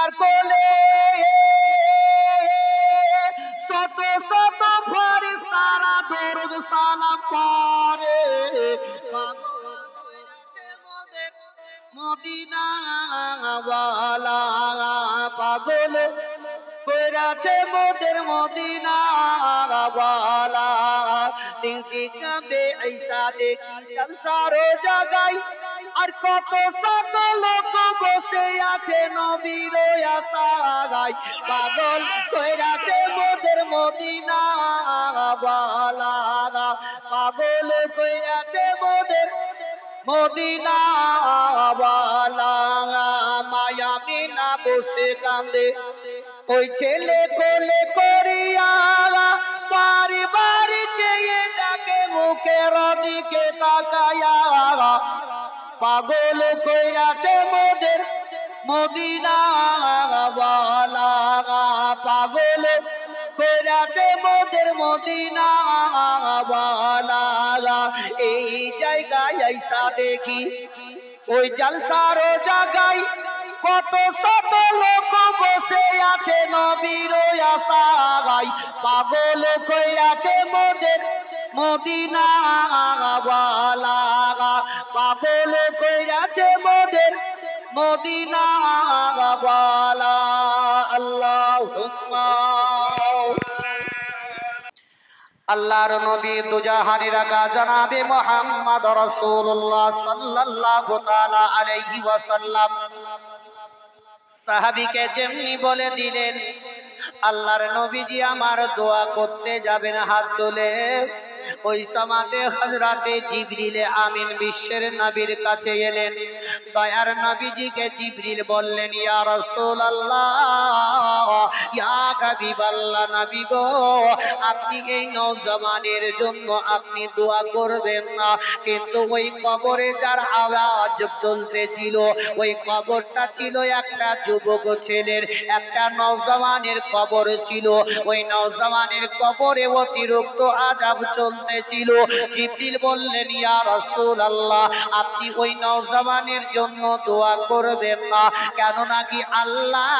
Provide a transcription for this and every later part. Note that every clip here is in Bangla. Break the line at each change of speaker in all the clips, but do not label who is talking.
আমিনার কোলে। শত শত ফরিস তারা দরুদ সালাম পরে পাগল হয়েছে মোদের মদিনা ওয়ালা পাগল কইরাছে মোদের মদিনা ওয়ালা তিনটি কাবে ঈসা দেখি জলসারো জাগাই আর কত শত লোক বসে আছে নবীর আশায় পাগল কইরাছে মোদের মদিনা ওয়ালা পাগল কইরাছে মোদের মদিনা ওয়ালা মায়া মিনা বসে কান্দে। ওই ছেলে কোলে করিয়া বাড়ি বাড়ি চেয়ে তাকে মুখের দিকে পাগল কইরাছে মোদের মদিনা ওয়ালা পাগল কইরাছে মোদের মদিনা ওয়ালা এই জায়গায় আইসা দেখি, ওই জালসারও জায়গায় কত শত লোক বসে আছে নবীর আশায়। পাগল কইরাছে মোদের মদিনা ওয়ালা পাগল কইরাছে মোদের মদিনা ওয়ালা আল্লাহুম্মা। আল্লাহর নবী দুজাহানি রাখা জানাবে মোহাম্মদ রাসূলুল্লাহ সাল্লাল্লাহু তাআলা আলাইহি ওয়াসাল্লাম। সাহাবীকে যেমনি বলে দিলেন, আল্লাহর নবীজি আমার দোয়া করতে যাবেন হাত তুলে। ওই সমাতে হজরাতে জিবরিলে আমিন বিশ্বের নবীর কাছে এলেন। দয়ার নবীজিকে জিবরিল বললেন, ইয়া রাসূলুল্লাহ, ইয়া নবী গো, আপনি এই নওজওয়ানের জন্য আপনি দোয়া করবেন না। কিন্তু ওই কবরে যার আওয়াজ চলতেছিল, ওই কবরটা ছিল একটা যুবক ছেলের, একটা নওজওয়ানের কবর ছিল। ওই নওজওয়ানের কবরে অতিরিক্ত আজাব চলতেছিল জিবরিল বললেন, ইয়া রাসূলুল্লাহ, আপনি ওই নওজওয়ানের জন্য দোয়া করবেন না। কেন নাকি আল্লাহ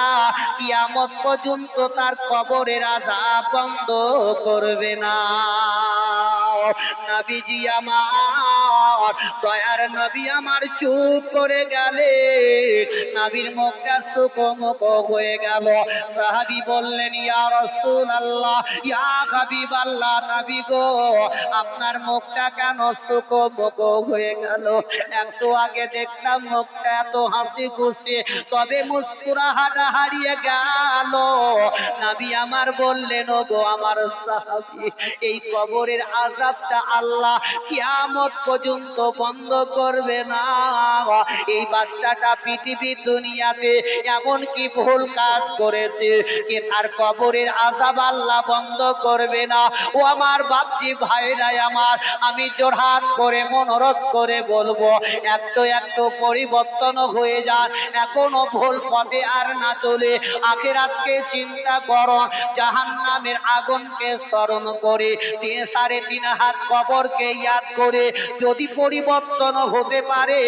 কিয়ামত পর্যন্ত তার কবরের আযাব বন্ধ করবে না। নবীজি আমার দয়ার নবী আমার চুপ করে গেলে, নবীর মুখটা সুকমুখ হয়ে গেল। সাহাবি বললেন, ইয়া রাসূলুল্লাহ, ইয়া হাবিবাল্লাহ, নবী গো, আপনার মুখটা কেন সুকমুখ হয়ে গেল? একটু আগে দেখতাম মুখটা এত হাসি খুশি তবে মুস্কুরা হাটা হারিয়ে গেল। নবী আমার বললেন ও গো আমার সাহাবি, এই কবরের আজাবটা আল্লাহ কিয়ামত পর্যন্ত বন্ধ করবে না। এই বাচ্চাটা পৃথিবীর দুনিয়াতে এমন কি ভুল কাজ করেছে যে তার কবরের আজাব আল্লাহ বন্ধ করবে না। ও আমার বাপজি ভাইরাই আমার, আমি জোরহাত করে মনোরথ করে বলব, একটু একটু পরিবর্তন হয়ে যান। এখনও ভুল পথে আর না চলে। আখেরাতকে চিন্তা করুন জাহান নামের আগুনকে স্মরণ করে, তিন সাড়ে তিন হাত কবরকে ইয়াদ করে, যদি পরিবর্তন হতে পারে,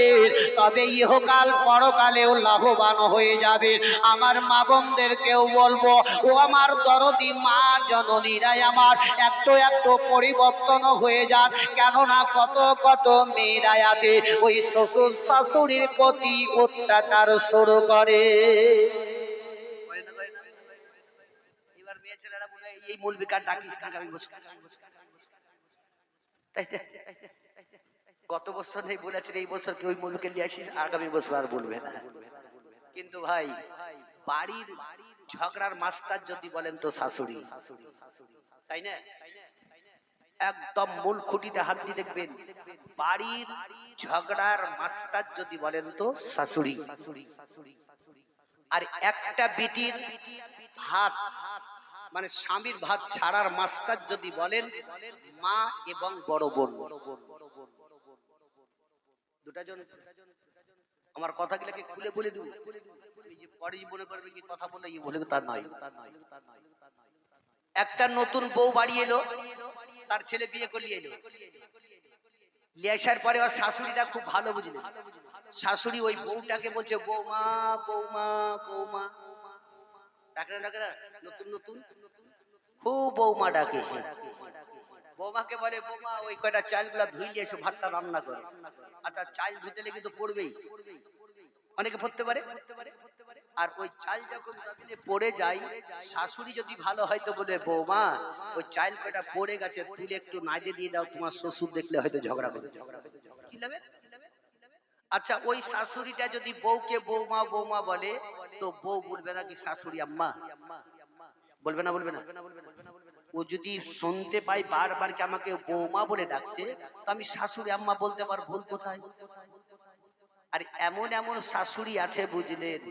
তবে ইহকাল পরকালেও লাভবান হয়ে যাবে। আমার মা বোনদেরকেও বলব, ও আমার দরদি মা জননীরাই আমার একটু এত পরিবর্তন হয়ে যান। কেননা কত কত মেয়েরাই আছে, ওই শ্বশুর শাশুড়ির প্রতি অত্যাচার শুরু করে। এই মূল বিকার ডাকিস তাই? গত বছর নেই বলেছেন, এই বছর তুই ওই মূলকে নিয়ে আসিস, আগামী বছর আর বলবে না। কিন্তু ভাই, বাড়ির ঝগড়ার মাস্টার যদি বলেন তো শাশুড়ি। তাই না? একদম মূল খুঁটিতে হাত দিয়ে দেখবেন, বাড়ির ঝগড়ার মাস্টার যদি বলেন তো শাশুড়ি। আর একটা বিটির ভাত মানে স্বামীর ভাত ছাড়ার মাস্টার যদি বলেন, মা এবং বড় বোন। আমার কথাগুলোকে খুলে বলে দিব। পরে মনে করবে কি কথা বলে ইয়ে বলে তার নয়। একটা নতুন বউ বাড়ি এলো, তার ছেলে বিয়ে করলিয়ে এলো। পরে ওর শাশুড়িটা খুব ভালো বুঝলেন শাশুড়ি ওই বউটাকে বলছে, বৌমা বৌমা বৌমা। ডাকে না ডাকে নতুন নতুন। খুব বৌমা ডাকে। বৌমাকে বলে, বৌমা, ওই কয়টা চালগুলা ধুইলে এসে, ভাতটা রান্না করে। আচ্ছা চাল ধুতে লেগে তো পড়বেই। অনেকে পড়তে পারে। আর ওই চাল যখন জমিনে পড়ে যায়, শাশুড়ি যদি ভালো হয় তো বলে, বৌমা, ওই চাল কয়টা পড়ে গেছে, তুলে একটু নাইদে দিয়ে দাও, তোমার শ্বশুর দেখলে হয়তো ঝগড়া করবে। আচ্ছা ওই শাশুড়িটা যদি বউকে বৌমা বৌমা বলে, তো বউ বলবে না কি শাশুড়ি আম্মা? বলবে না বলবে না? ও যদি শুনতে পাই বারবার কি আমাকে বৌমা বলে ডাকছে, তো আমি শাশুড়ি আম্মা বলতে পার ভুল কোথায়? আর এমন এমন শাশুড়ি আছে, বুঝলেন?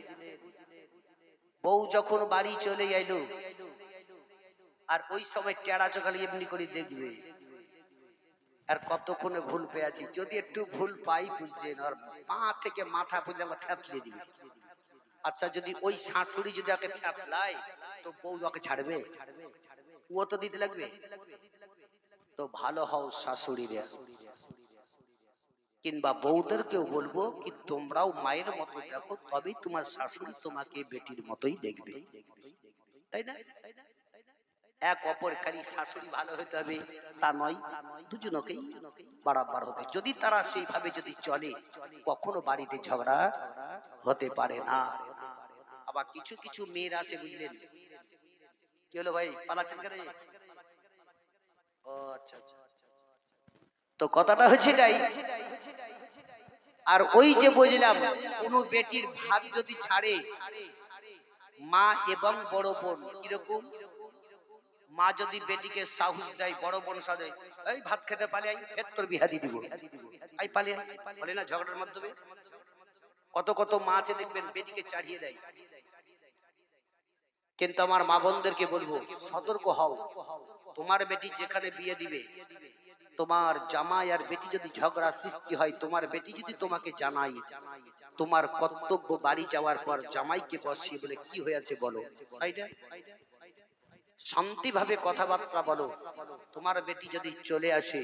বউ যখন বাড়ি চলে এলো, আর ওই সময় টেরা চোখালি এমনি করে দেখবে। আর কতক্ষণে ভুল পেয়েছি যদি একটু ভুল পাই, বুঝলেন? আর পা থেকে মাথা পর্যন্ত আমার থ্যাতলে দিবে। আচ্ছা যদি ওই শাশুড়ি যদি ওকে থ্যাতলায়, তো বউ ওকে ছাড়বে ছাড়বে? ও তো দিতে লাগবে? তো ভালো হও শাশুড়িরা। কিংবা বউদেরকেও বলব কি তোমরাও মায়ের মতো দেখো, তবেই তোমার শাশুড়ি তোমাকে বেটির মতোই দেখবে। তাই না? এক অপর খালি শাশুড়ি ভালো হতে হবে, তা নয়, দুজনকেই বাড়াবার হতে। যদি তারা সেইভাবে যদি চলে, কখনো বাড়িতে ঝগড়া হতে পারে না। আবার কিছু কিছু মেয়ের আছে, বুঝলেন? কি হলো ভাই? পালাচ্ছেন কেন? আচ্ছা আচ্ছা। তো কথাটা হচ্ছে তাই আর ওই যে বুঝলাম, কোন বেটির ভাত যদি ছাড়ে, মা এবং বড় বোন কীরকম? মা যদি বেটিকে সাহস দেয়, বড় বোন সাথে এই ভাত খেতে পালে ফের তোর বিহা দিয়ে দিব। আই পালে বলে না, ঝগড়ার মাধ্যমে। কত কত মা আছে দেখবেন, বেটিকে চাড়িয়ে দেয়। কিন্তু আমার মা বোনদেরকে বলব, সতর্ক হও। তোমার বেটি যেখানে বিয়ে দিবে, তোমার জামাই আর বেটি যদি ঝগড়া সৃষ্টি হয়, তোমার বেটি যদি তোমাকে জানাই তোমার কর্তব্য বাড়ি যাওয়ার পর জামাইকে বসিয়ে বলে, কি হয়েছে বলো? শান্তিভাবে কথাবার্তা বলো। তোমার বেটি যদি চলে আসে,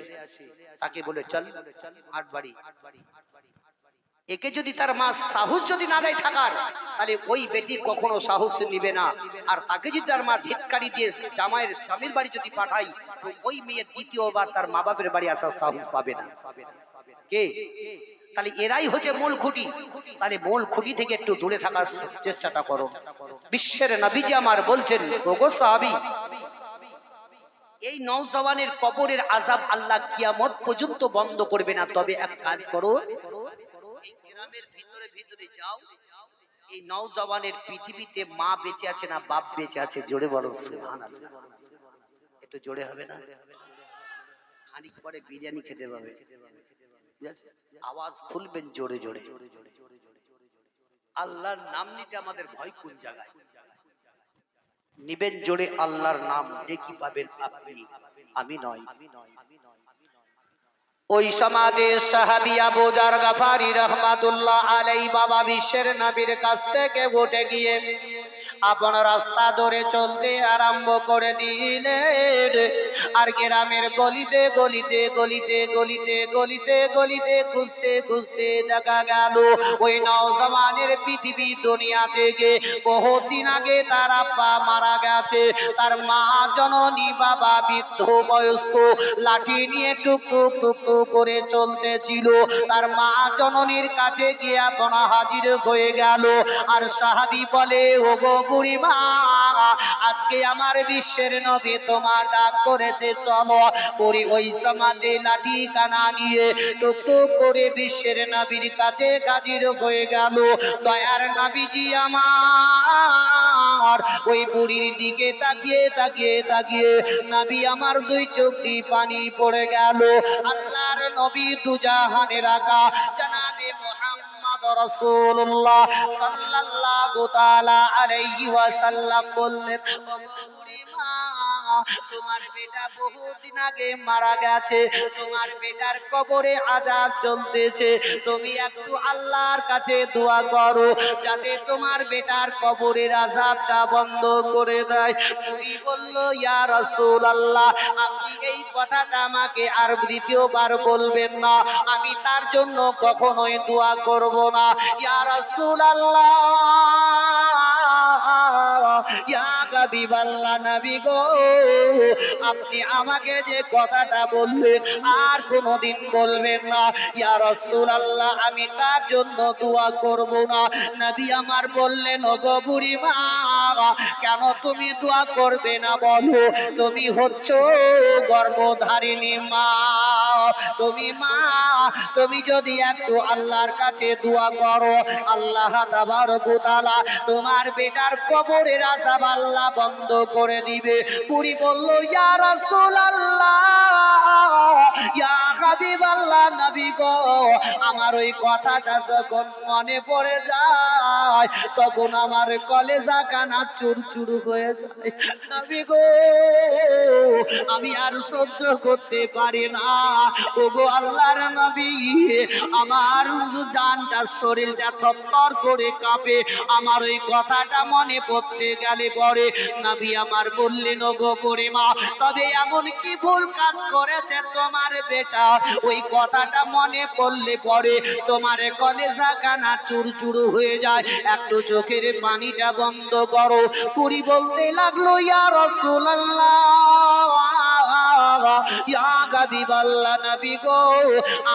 তাকে বলে, চল, আট বাড়ি। একে যদি তার মা সাহস যদি না দেয় থাকার, তাহলে ওই বেটি কখনো সাহস নিবে না। আর তাকে যদি তার মা ধিৎকারি দিয়ে জামাইয়ের স্বামীর বাড়ি যদি পাঠাই তো ওই মেয়ে দ্বিতীয়বার তার মা বাপের বাড়ি আসার সাহস পাবে না। কে? তাহলে এরাই হচ্ছে মূল খুঁটি। তাহলে মূল খুঁটি থেকে একটু দূরে থাকার চেষ্টাটা করো। বিশ্বের নবীজি আমার বলছেন, ওগো সাহাবী, এই নওজওয়ানের কবরের আজাব আল্লাহ কিয়ামত পর্যন্ত বন্ধ করবে না। তবে এক কাজ করো ভিতরে যাও। এই নওজওয়ানের পৃথিবীতে মা বেঁচে আছে না বাপ বেঁচে আছে? জোরে বলো একটু জোরে হবে না? খানিক পরে বিরিয়ানি খেতে পাবে। আওয়াজ খুলবেন জোরে জোরে। আল্লাহর নাম নিতে আমাদের ভয় কোন জায়গায়? নিবেন জোরে আল্লাহর নাম দেখি পাবেন আপনি। আমি নয় আমি নয় আমি নয়। ওই সমাজে সাহাবি আবু জার গাফারি রহমাতুল্লাহ আলাই বাবা বিশ্বের নবীর কাছ থেকে উঠে গিয়ে আপন রাস্তা ধরে চলতে আরম্ভ করে দিলেন। আর গ্রামের গলিতে গলিতে গলিতে গলিতে গলিতে গলিতে খুঁজতে খুঁজতে দেখা গেল, ওই নওজওয়ানের পৃথিবী দুনিয়া থেকে বহুদিন আগে তার আব্বা মারা গেছে। তার মা জননী বাবা বৃদ্ধ বয়স্ক, লাঠি নিয়ে টুক টুক করে চলতেছিল। তার মা জননীর কাছে গিয়ে আপনা হাজির হয়ে গেল। আর সাহাবি বলে ও গো বুড়িমা, আজকে আমার বিশ্বের নবী তোমার ডাক করেছে, চলো পরি ওই সমাধি লাঠি কানা নিয়ে। টুক টুক করে বিশ্বের নবীর কাছে হাজির হয়ে গেল। দয়ার নবীজি আমার, ওই বুড়ির দিকে তাকিয়ে তাকিয়ে তাকিয়ে নাবি আমার দুই চোখ দিয়ে পানি পড়ে গেল। আল্লাহর নবী দুজাহানের আকা জানাবে মোহাম্মদ রাসূলুল্লাহ সাল্লাল্লাহু তাআলা আলাইহি ওয়াসাল্লাম বললেন "ওগো বুড়িমা, তোমার বেটা বহুদিন আগে মারা গেছে। তোমার বেটার কবরে আজাব চলতেছে। তুমি একটু আল্লাহর কাছে দোয়া করো, যাতে তোমার বেটার কবরের আজাবটা বন্ধ করে দেয়। বুড়ি বলল, ইয়া রাসূল আল্লাহ আপনি এই কথাটা আমাকে আর দ্বিতীয়বার বলবেন না। আমি তার জন্য কখনোই দোয়া করব না। ইয়া রাসূল আল্লাহ ইয়া আপনি আমাকে যে কথাটা বললেন আর কোনোদিন বলবেন না। ইয়া রাসূলুল্লাহ, আমি তার জন্য দোয়া করব না। নবী আমার বললেন ও গো বুড়িমা, কেন তুমি দোয়া করবে না বলো? তুমি হচ্ছ গর্ভধারিণী মা। তুমি মা, তুমি যদি একটু আল্লাহর কাছে দোয়া করো, আল্লাহ তাআলা তোমার বেটার কবরের আযাব আল্লাহ বন্ধ করে দিবে। পুরি বলল, ইয়া রাসূলুল্লাহ হাবিবাল্লাহ নবী গো, আমার ওই কথাটা যখন মনে পড়ে যায়, তখন আমার কলেজা কানা চুর চুর হয়ে যায়। নবী গো, আমি আর সহ্য করতে পারি না ও গো আল্লাহর নবী, আমার জানটা শরীরটা থরথর করে কাঁপে, আমার ওই কথাটা মনে পড়তে গেলে পরে নবী আমার বললেন ও গো পরিমা, তবে এমন কি ভুল কাজ করেছে তোমার বেটা? ওই কথাটা মনে পড়লে পরে তোমার কলেজা কানা চুর চুর হয়ে যায়। একটু চোখের পানিটা বন্ধ করো। পুরি বলতে লাগল, ইয়া রসুল্লাহ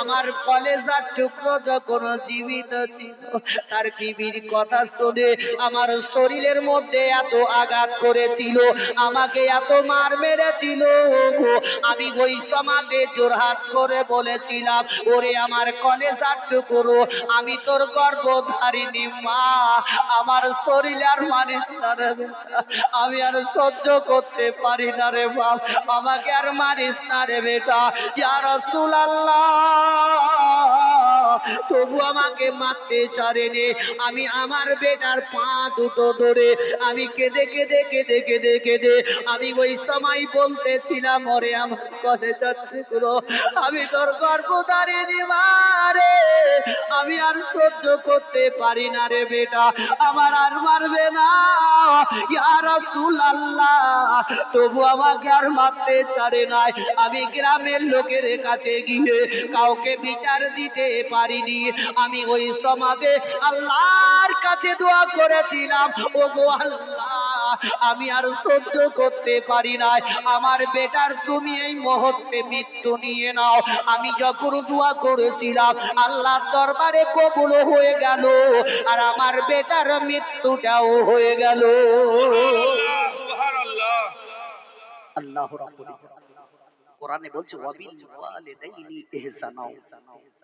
আমার কলেজার টুকরো যখন জীবিত ছিল, তার বিবির কথা শুনে আমার শরীরের মধ্যে এত আঘাত করেছিল, আমাকে এত মার মেরেছিল আমি ওই সমাজে জোরহাত করে বলেছিলাম, ওরে আমার কলেজার টুকরো, আমি তোর গর্ভধারিণী মা, আমার শরীর আর মানিস না রে আমি আর সহ্য করতে পারি না রে বাপ আমাকে আর মারিস না রে বেটা ইয়া রাসূলুল্লাহ। তবু আমাকে মারতে চারেনি। আমি আমার বেটার পা দুটো ধরে, আমি কেঁদে কেঁদে কেঁদে কেঁদে কেঁদে, আমি ওই সময় বলতেছিলাম, ওরে, আমার কলে গুলো, আমি তোর গর্ভধারিণী মারে আমি আর সহ্য করতে পারি না রে বেটা, আমার আর মারবে না। ইয়া রাসূলুল্লাহ, তবু আমাকে আর মারতে চারে নাই। আমি গ্রামের লোকের কাছে গিয়ে কাউকে বিচার দিতে পারিনি। আমি ওই সমাজে আল্লাহর কাছে দোয়া করেছিলাম। ও গো আল্লাহ আমি আর সহ্য করতে পারি নাই। আমার বেটার তুমি এই মুহূর্তে মৃত্যু নিয়ে নাও। আমি যখন দোয়া করেছিলাম আল্লাহর দরবারে কবুল হয়ে গেল আর আমার বেটার মৃত্যুটাও হয়ে গেল। আল্লাহ রাব্বুল কোরআনে বলছে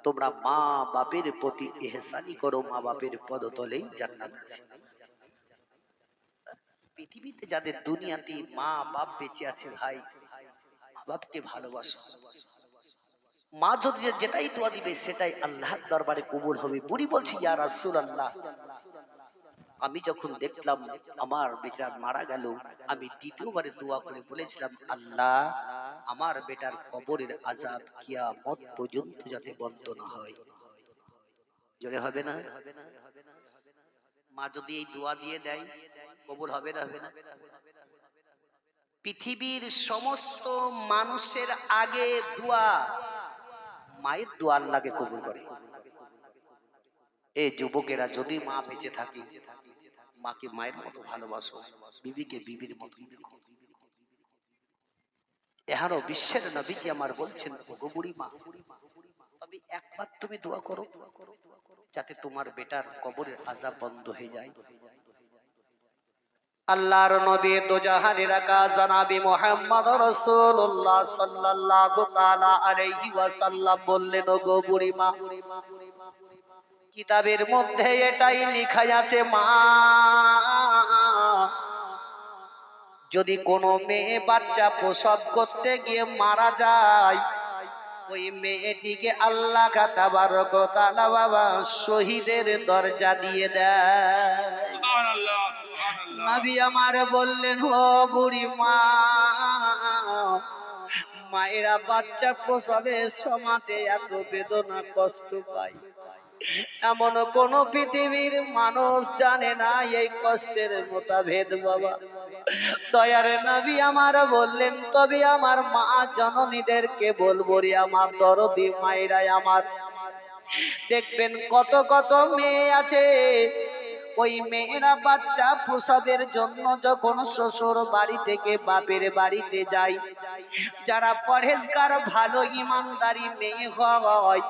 তোমরা মা বাপের প্রতি ইহসানি করো মা বাপের পদতলেই জান্নাত আছে। পৃথিবীতে যাদের দুনিয়াতে মা বাপ বেঁচে আছে, ভাই মা বাপকে ভালোবাসো। মা যদি যেটাই দোয়া দিবে, সেটাই আল্লাহর দরবারে কবুল হবে। বুড়ি বলছি, ইয়া রাসূলুল্লাহ। আমি যখন দেখলাম আমার বেচার মারা গেল, আমি দ্বিতীয়বারে দোয়া করে বলেছিলাম, আল্লাহ, আমার বেটার কবরের আজাব কিয়ামত পর্যন্ত যাতে বন্ধ না হয়। জোরে হবে না? মা যদি এই দোয়া দিয়ে দেয়, কবুল হবে না? হবে না পৃথিবীর সমস্ত মানুষের আগে দোয়া, মায়ের দোয়া আল্লাহকে কবুল করে। এই যুবকেরা যদি মা বেঁচে থাকে মাকে মায়ের মতো ভালোবাসো, বিবিকে বিবির মতোই দেখো। এহারও বিশ্বের নবীজি আমার বলছেন, ওগো মা তবে একবার তুমি দোয়া করো, যাতে তোমার বেটার কবরের আজাব বন্ধ হয়ে যায়। আল্লাহর নবী দোজাহানের একা জানাবি মোহাম্মদ রাসূলুল্লাহ সাল্লাল্লাহু তাআলা আলাইহি ওয়াসাল্লাম বললেন, ওগো বুড়ি মা কিতাবের মধ্যে এটাই লেখা আছে মা যদি কোনো মেয়ে বাচ্চা প্রসব করতে গিয়ে মারা যায় ওই মেয়েটিকে আল্লাহ তাআলা বাবা শহীদের দরজা দিয়ে দেয়। নবী আমার বললেন ও বুড়ি মা মায়েরা বাচ্চা প্রসবের সমাতে এত বেদনা কষ্ট পায়। এমন কোন পৃথিবীর মানুষ জানে না এই কষ্টের মোতাভেদ বাবা। দয়ার নবী আমার বললেন, তবে আমার মা জননীদেরকে বলব রে, আমার দরদি মায়েরাই আমার। দেখবেন কত কত মেয়ে আছে, ওই মেয়েরা বাচ্চা প্রসবের জন্য যখন শ্বশুর বাড়ি থেকে বাপের বাড়িতে যায়, যারা পরেজগার ভালো ইমানদারি মেয়ে হওয়া হয়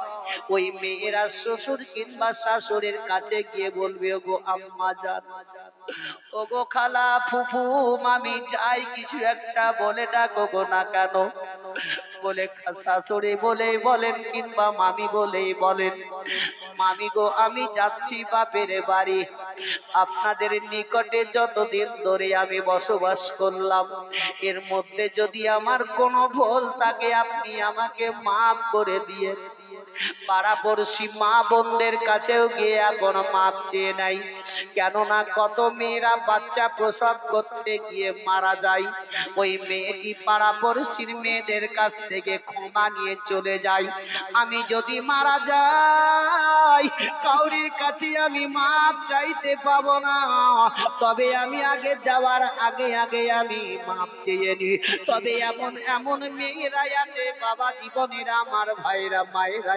ওই মেয়েরা শ্বশুর কিংবা শাশুড়ির কাছে গিয়ে বলবে গো আম্মা জান ও গো খালা, ফুফু, মামি, যাই, কিছু একটা বলে ডাকো গো না কেন? বলে, শাশুড়ি বলেই বলেন কিংবা মামি বলেই বলেন, মামি গো, আমি যাচ্ছি বাপের বাড়ি। আপনাদের নিকটে যতদিন ধরে আমি বসবাস করলাম, এর মধ্যে যদি আমার কোনো ভুল থাকে, আপনি আমাকে মাফ করে দিয়ে পাড়াপড়শি মা বোনদের কাছেও গিয়ে এখন মাপ চেয়ে নাই কেননা কত মেয়েরা বাচ্চা প্রসব করতে গিয়ে মারা যায়, ওই মেয়েটি পাড়াপড়শির মেয়েদের কাছ থেকে ক্ষমা নিয়ে চলে যায়। আমি যদি মারা যাই, কাউরির কাছে আমি মাপ চাইতে পাবো না। তবে আমি আগে যাওয়ার আগে আগে আমি মাপ চেয়ে নি তবে এমন এমন মেয়েরাই আছে বাবা জীবনের আমার ভাইরা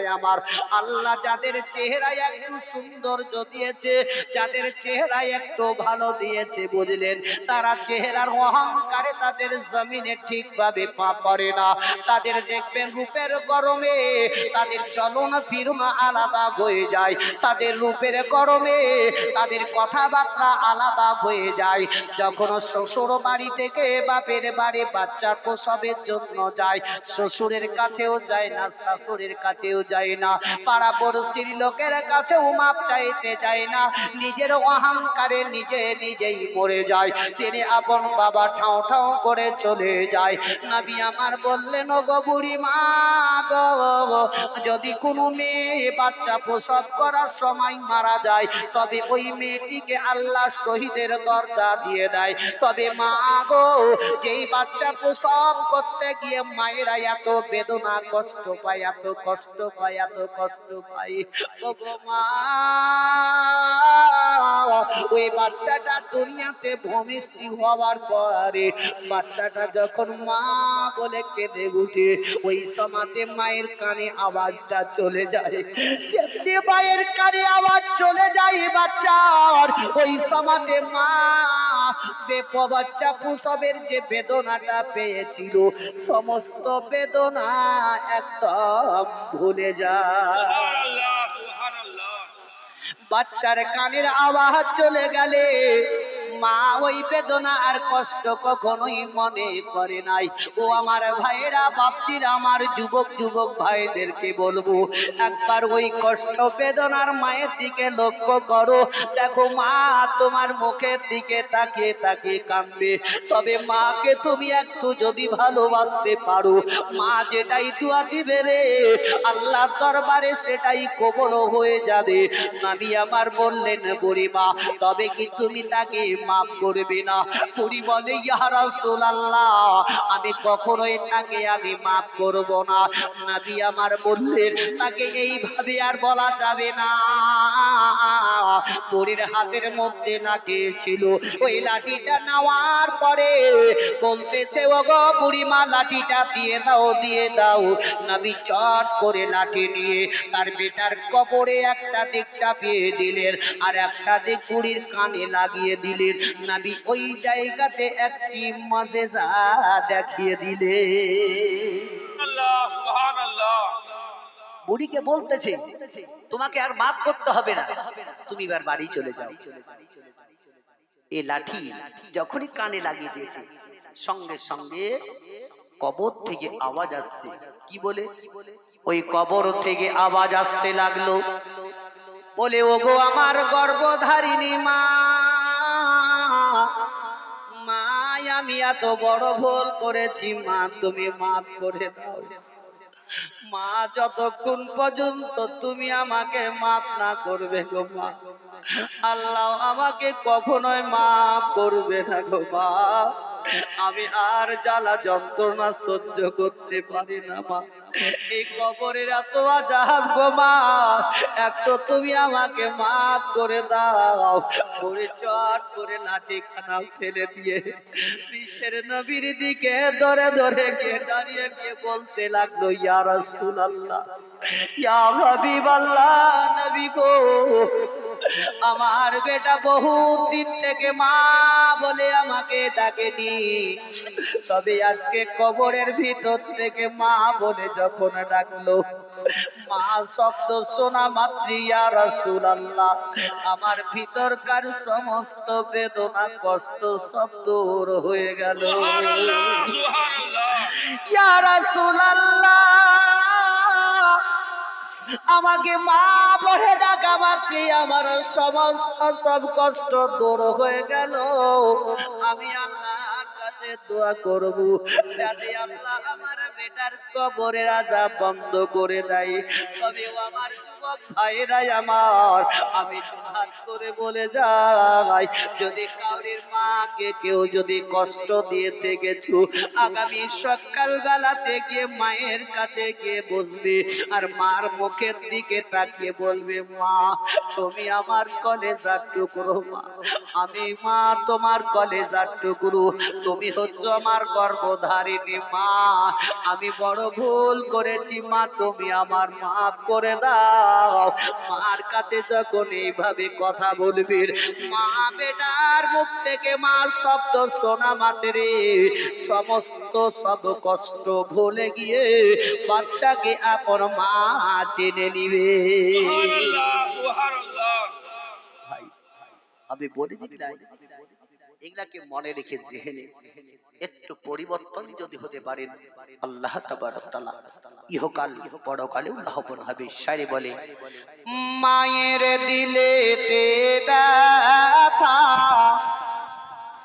মায়েরাই আমার। আল্লাহ যাদের চেহারায় একটু সৌন্দর্য দিয়েছে, যাদের চেহারায় একটু ভালো দিয়েছে বুঝলেন, তারা চেহারার অহংকারে তাদের জমিনে ঠিকভাবে পা পড়ে না। তাদের দেখবেন রূপের গরমে তাদের চলন ফিরমা আলাদা হয়ে যায়। তাদের রূপের গরমে তাদের কথাবার্তা আলাদা হয়ে যায়। যখন শ্বশুর বাড়ি থেকে বাপের বাড়ি বাচ্চা প্রসবের জন্য যায়, শ্বশুরের কাছেও যায় না, শাশুড়ির কাছেও যায় না। পাড়া পড়শির লোকের কাছেও মাপ চাইতে যায় না। নিজের অহংকারে নিজে নিজেই মরে যায়। তিনি আপন বাবা ঠাও ঠাও করে চলে যায়। নাবি আমার বললেন গো বুড়ি মা গো, যদি কোনো মেয়ে বাচ্চা প্রসব করার সময় মারা যায়, তবে ওই মেয়েটিকে আল্লাহ শহীদের দরজা দিয়ে দেয়। তবে মা গো, যেই বাচ্চা প্রসব করতে গিয়ে মায়েরা এত বেদনা, কষ্ট পায়, এত কষ্ট পায় এত কষ্ট মা, ওই বাচ্চাটা দুনিয়াতে হওয়ার পরে বাচ্চাটা যখন মা বলে কেঁদে উঠে, ওই সমাতে মায়ের কানে আওয়াজটা চলে যায়। মায়ের কানে আওয়াজ চলে যায় বাচ্চার, ওই সমাতে মা বেপ বাচ্চা প্রসবের যে বেদনাটা পেয়েছিল, সমস্ত বেদনা একদম ভুলে যায়। বাচ্চার কানের আওয়াজ চলে গেলে মা, ওই বেদনা আর কষ্ট কখনোই মনে করে নাই। ও আমার ভাইয়েরা বাপচির আমার যুবক যুবক ভাইদেরকে বলব, একবার ওই কষ্ট বেদনার মায়ের দিকে লক্ষ্য করো। দেখো মা তোমার মুখের দিকে তাকিয়ে তাকিয়ে কাঁদবে। তবে মাকে তুমি একটু যদি ভালোবাসতে পারো, মা যেটাই দোয়া দিবে রে আল্লাহ দরবারে সেটাই কবল হয়ে যাবে। নবী আমার বললেন, বুড়িমা, তবে কি তুমি তাকে মাফ করবে না। বুড়ি বলে, ইয়া রাসূলুল্লাহ, আমি কখনোই তাকে আমি মাফ করব না। নবী আমার বললেন, তাকে এইভাবে আর বলা যাবে না। বুড়ির হাতের মধ্যে লাঠি ছিল। ওই লাঠিটা নেওয়ার পরে বলতেছে ও গো বুড়িমা, লাঠিটা দিয়ে দাও দিয়ে দাও। নবী চট করে লাঠি নিয়ে তার বেটার কবরে একটা দিক চাপিয়ে দিলেন আর একটা দিক বুড়ির কানে লাগিয়ে দিলেন। নবী ওই জায়গাতে একটি মাজেজা দেখিয়ে দিলে। বুড়িকে বলতেছে তোমাকে আর মাফ করতে হবে না। তুমি এবার বাড়ি চলে যাও। এ লাঠি যখনই কানে লাগিয়ে দিয়েছে সঙ্গে সঙ্গে কবর থেকে আওয়াজ আসছে। কি বলে? ওই কবর থেকে আওয়াজ আসতে লাগল। বলে ওগো আমার গর্ভধারিণী মা মা আমি এত বড় ভুল করেছি, মা, তুমি মাফ করে দাও। মা, যতক্ষণ পর্যন্ত তুমি আমাকে মাফ না করবে গো মা, আল্লাহ আমাকে কখনোই মাফ করবে না গো মা। আমি আর জ্বালা যন্ত্রণা সহ্য করতে পারি না, মা। এই কবরের এত আজাব গো, মা। একটু তুমি আমাকে মাফ করে দাও। করে চট করে লাঠি খানা ফেলে দিয়ে বিশ্বের নবীর দিকে ধরে ধরে গিয়ে দাঁড়িয়ে গিয়ে বলতে লাগল, ইয়া রাসূলুল্লাহ, ইয়া হাবিবাল্লাহ, নবী গো আমার বেটা বহুত দিন থেকে মা বলে আমাকে ডাকেনি। তবে আজকে কবরের ভিতর থেকে মা বলে যখন ডাকলো মা শব্দ শোনা মাতৃয়া রসুল আল্লাহ আমার ভিতরকার সমস্ত বেদনা কষ্ট সব দূর হয়ে গেল। ইয়া রাসূলুল্লাহ আমাকে মা বলে ডাকা মাত্রই আমার সমস্ত সব কষ্ট দূর হয়ে গেল। আমি আল্লাহ আমার বন্ধ করে দেয়, তবে আমার আমার। আমি হাত করে বলে যাই, যদি কাউরির মাকে কেউ যদি কষ্ট দিয়ে দেখেছ আগামী সকাল বেলাতে গিয়ে মায়ের কাছে গিয়ে বসবে আর মার মুখের দিকে তাকিয়ে বলবে, মা, তুমি আমার কলেজার টুকরো, মা। আমি, মা, তোমার কলেজার টুকরো। তুমি হচ্ছে আমার গর্ভধারিণী, মা। আমি বড় ভুল করেছি, মা, তুমি আমার মাফ করে দাও। মার কাছে যখন এইভাবে কথা বলবি, মা, বেটার মুখ থেকে মা শব্দ শোনা মাত্রে। সমস্ত সব কষ্ট ভুলে গিয়ে বাচ্চাকে আপন মা টেনে নিবে। আমি বলে এগুলাকে মনে রেখে জেহেনে একটু পরিবর্তন যদি হতে পারেন আল্লাহ তাবারক তাআলা ইহকাল পরকালেও লাভবান হবে। শায়রে বলে মায়ের দিলেতে ব্যথা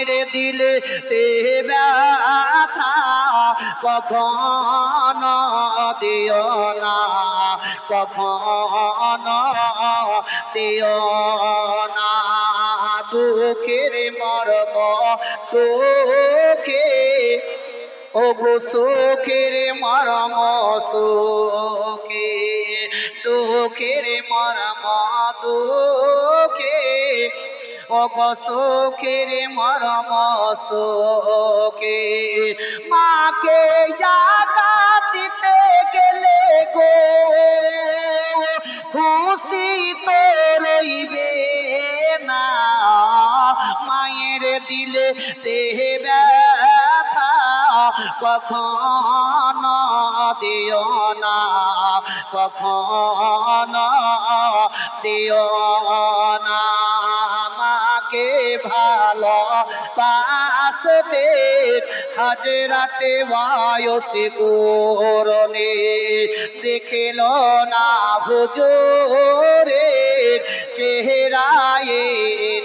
মায়ের দিলে তে ব্যথা কখন দিও না, কখন দিও না। দুঃখের মর্ম দুঃখে ও গো সুখের মরম সুখে, দুঃখের মরম দুঃখে। ও গো সুখের মরম সুখে। মাকে জাগা দিতে গেলে গো, খুশি তো রইবে না। মায়ের দিলে দেহে ব্যথা কখন দিও না, কখন দিও না। পাশতে হাজরাতে বায়সে করনে দেখেল না হুজুরে চেহারায়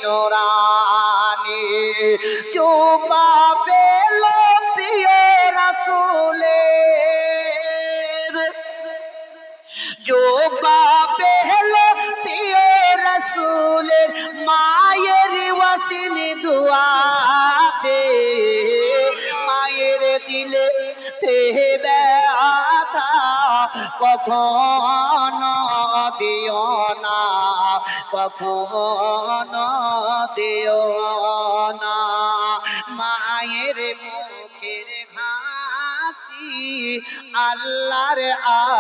নোরানি কখন দিও না, কখন দিও না। মায়ের মুখের হাসি, আল্লাহর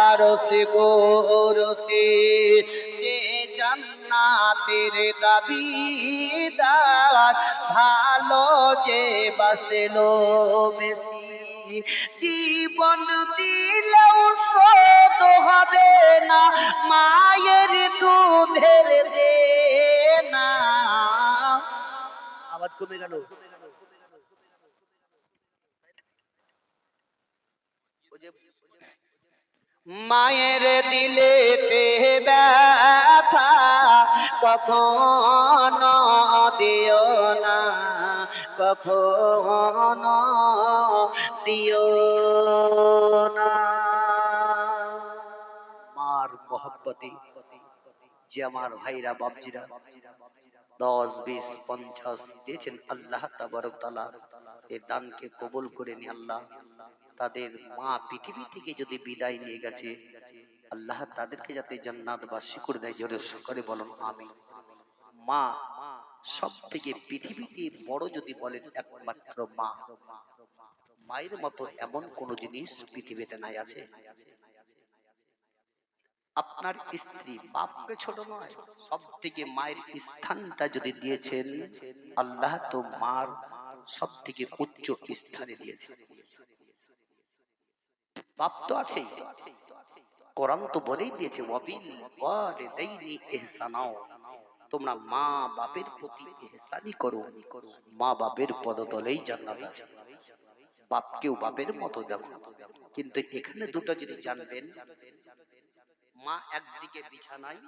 আরসে গোরসে যে জান্নাতের দাবিদার ভালো যে বাসলো বেশি। জীবন দিলেও শোধ হবে না মায়ের দুধের দে না আওয়াজ কমে গেল। মায়ের দিলেতে ব্যথা কখন দিও না। কখনো দিও না। মার মহব্বতে যে আমার ভাইরা দশ, বিশ, পঞ্চাশ দিয়েছেন আল্লাহ তাবারকতালা, এ দানকে কবুল করে নি আল্লাহ তাদের মা পৃথিবী থেকে যদি বিদায় নিয়ে গেছে, আল্লাহ তাদেরকে যাতে জান্নাতবাসী করে দেয়, জোরে করে বলুন আমি মা সব থেকে পৃথিবীতে বড় যদি বলেন একমাত্র মা। মায়ের মতো এমন কোন জিনিস পৃথিবীতে নাই আছে। আপনার স্ত্রী বাপকে ছোট নয় সব থেকে মায়ের স্থানটা যদি দিয়েছেন, আল্লাহ তো মার সব থেকে উচ্চ স্থানে দিয়েছে বাপ তো আছেই। কোরআন তো বলেই দিয়েছে, ওয়াবিল ওয়ালিদাইনি ইহসানাও। তোমরা মা বাপের প্রতি ইহসানি করো। মা বাপের পদতলেই জান্নাত আছে। বাপকেও বাপের মতো দেখো। কিন্তু এখানে দুটো জিনিস জানবেন। মা একদিকে বিছানায়,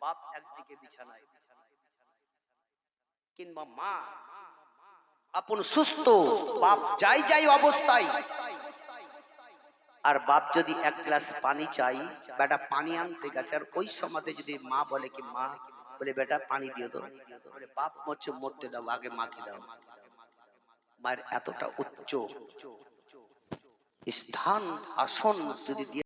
বাপ একদিকে বিছানায়। কিংবা মা আপন সুস্থ, বাপ যাই যাই অবস্থায়। আর বাপ যদি এক গ্লাস পানি চাই বেটা পানি আনতে গেছে। আর ওই সমাজে যদি মা বলে কি, মা বলে, বেটা, পানি দিয়ে দাও। বলে, বাপ মরছে মরতে দাও, আগে মাকে দাও। মায়ের এতটা উচ্চ স্থান, আসন যদি